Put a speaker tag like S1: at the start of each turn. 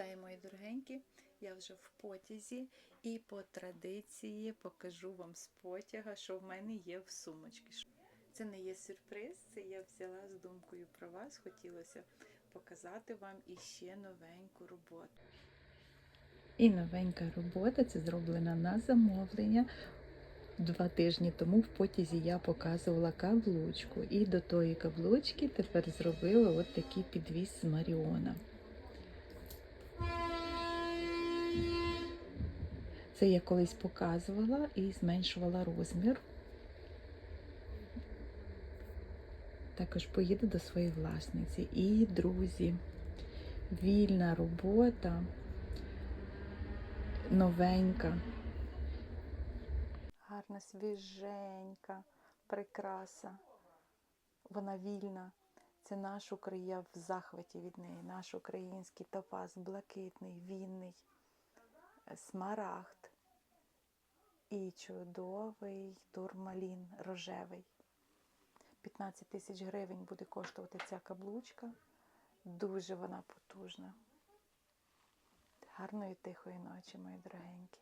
S1: Вітаю, мої дорогенькі! Я вже в потязі і по традиції покажу вам з потяга, що в мене є в сумочці. Це не є сюрприз, це я взяла з думкою про вас. Хотілося показати вам іще новеньку роботу. І новенька робота це зроблена на замовлення. Два тижні тому в потязі я показувала каблучку. І до тої каблучки тепер зробила от такий підвіз з Маріона. Це я колись показувала і зменшувала розмір. Також поїду до своєї власниці. І, друзі, вільна робота, новенька. Гарна, свіженька, прикраса. Вона вільна. Це наш Україна, я в захваті від неї. Наш український топаз, блакитний, вінний, смарагд і чудовий турмалін рожевий. 15 тисяч гривень буде коштувати ця каблучка. Дуже вона потужна. Гарної тихої ночі, мої дорогенькі.